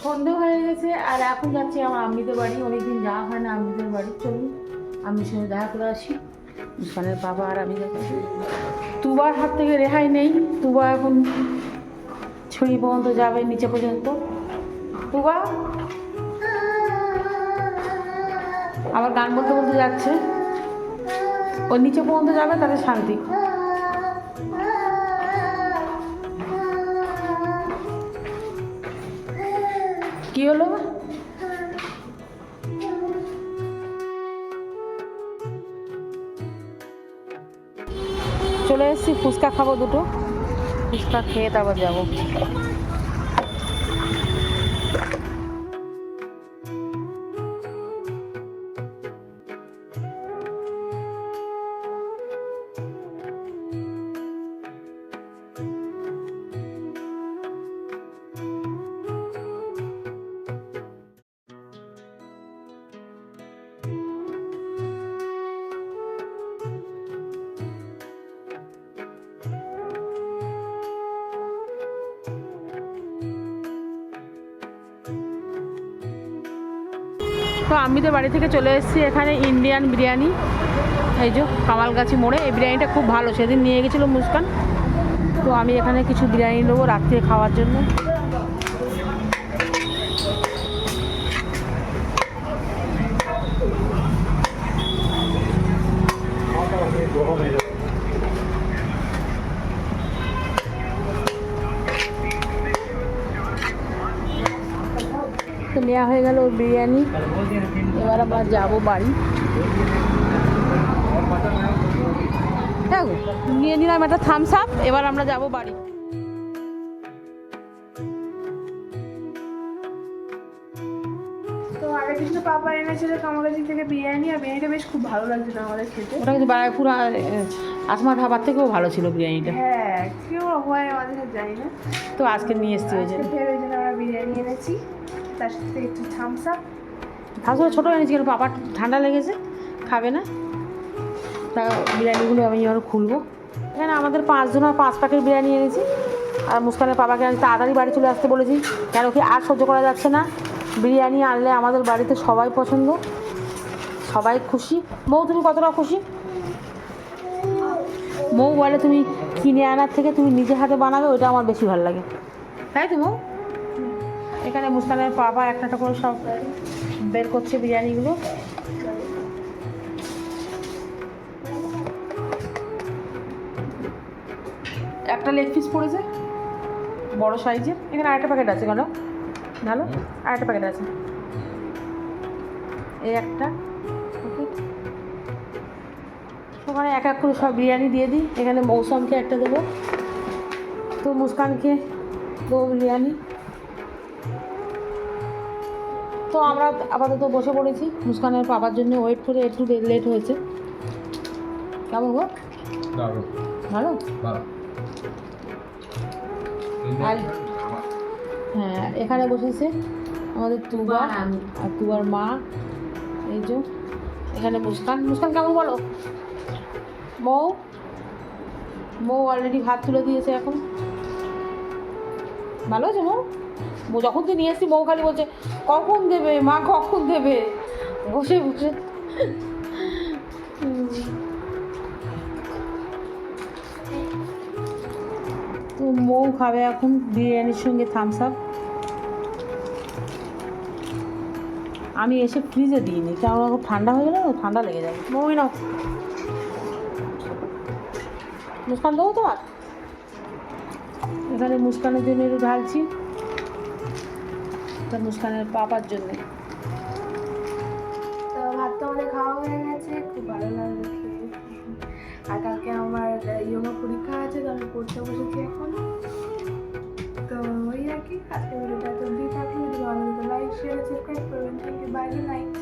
সন্ধে হয়ে গেছে, আর এখন যাচ্ছি আমার আম্মিদের বাড়ি। অনেকদিন যাওয়া হয় না আম্মিদের বাড়ি, চলুন। আম্মির সঙ্গে দেখা করে আসি। মুস্কানের বাবা আর আমি দেখা তুবার হাত থেকে রেহাই নেই। তুবা এখন ছড়ি পর্যন্ত যাবে নিচে পর্যন্ত। তুবা আবার গান বলতে বলতে যাচ্ছে। ও নিচে পর্যন্ত যাবে তাদের শান্তি। কি হলো? চলে এসেছি ফুচকা খাব দুটো। ফুচকা খেয়ে তারপর যাব। তো আমি তো বাড়ি থেকে চলে এসেছি এখানে ইন্ডিয়ান বিরিয়ানি। এই যে কামালগাছি মোড়ে। এই বিরিয়ানিটা খুব ভালো। সেদিন নিয়ে গেছিল মুস্কান। তো আমি এখানে কিছু বিরিয়ানি নেব রাত্রে খাওয়ার জন্য। তো নেওয়া হয়ে গেল বিরিয়ানি। এবার আমরা যাব বাড়ি। নিয়ে নিলাম একটা থামস আপ এবার আমরা যাব বাড়ি। তো পাপা এনেছিল কামাগাজি থেকে বিরিয়ানি আর বিরিয়ানিটা বেশ খুব ভালো লাগছিল আমাদের খেতে। ওটা কিন্তু বারাইপুর আসমার ধাবার থেকেও ভালো ছিল বিরিয়ানিটা। হ্যাঁ কেউ হয় আমাদের জানি না। তো আজকে নিয়ে এসছি ওই জন্য বিরিয়ানি এনেছি। তার ছোটো এনেছি কেন? পাপার ঠান্ডা লেগেছে, খাবে না। তা বিরিয়ানিগুলো আমি এবার খুলবো। এখানে আমাদের পাঁচজন আর পাঁচ প্যাকেট বিরিয়ানি এনেছি। আর মুস্কানের পাপাকে আমি তাড়াতাড়ি বাড়ি চলে আসতে বলেছি, কেন কি আর সহ্য করা যাচ্ছে না। বিরিয়ানি আনলে আমাদের বাড়িতে সবাই পছন্দ, সবাই খুশি। মৌ তুমি কতটা খুশি? মৌ বলে তুমি কিনে আনার থেকে তুমি নিজে হাতে বানাবে, ওইটা আমার বেশি ভালো লাগে। তাই তো মৌ এখানে পাপা একটা একটা করে সব বের করছে বিরিয়ানিগুলো। একটা লেগ পিস পড়েছে, বড় সাইজের এখানে আরেকটা প্যাকেট আছে কেন ভালো? আরেকটা প্যাকেট আছে। এই একটা ওখানে এক এক করে সব বিরিয়ানি দিয়ে দিই। এখানে মৌসুমকে একটা দেবো। তো মুস্কানকে দেবো বিরিয়ানি। তো আমরা আপাতত বসে পড়েছি। মুস্কানের পাবার জন্য ওয়েট করে একটু লেট হয়েছে। কেমন গো? ভালো? আর হ্যাঁ এখানে বসেছে আমাদের তুবা আর তুবার মা। এই যে এখানে মুস্কান। মুস্কান কেমন বলো? মৌ মৌ অলরেডি ভাত তুলে দিয়েছে এখন। ভালো আছে মৌ? যখন তুই নিয়ে এসছি, মৌ খালি বলছে, কখন দেবে? মা কখন দেবে? বসে বসে। মৌ খাবে এখন বিরিয়ানির সঙ্গে থামস আপ আমি এসে ফ্রিজে দিইনি, কারণ এখন ঠান্ডা হয়ে গেলে ঠান্ডা লেগে যাবে মৌই নাও। মুস্কান দেবো তোমার? এখানে মুস্কানের জন্য একটু ঢালছি। মুস্কানের পাপার জন্যে। খাওয়া হয়ে গেছে, খুব ভালো আর কালকে আমার ইয়োগা পরীক্ষা আছে, তো আমি পড়তে বসেছি এখন। তো ওই আর কি আজকে ভিডিওটা তো দিয়ে থাকল। যদি ভালো লাইক শেয়ার সাবস্ক্রাইব করবেন। Thank you bye night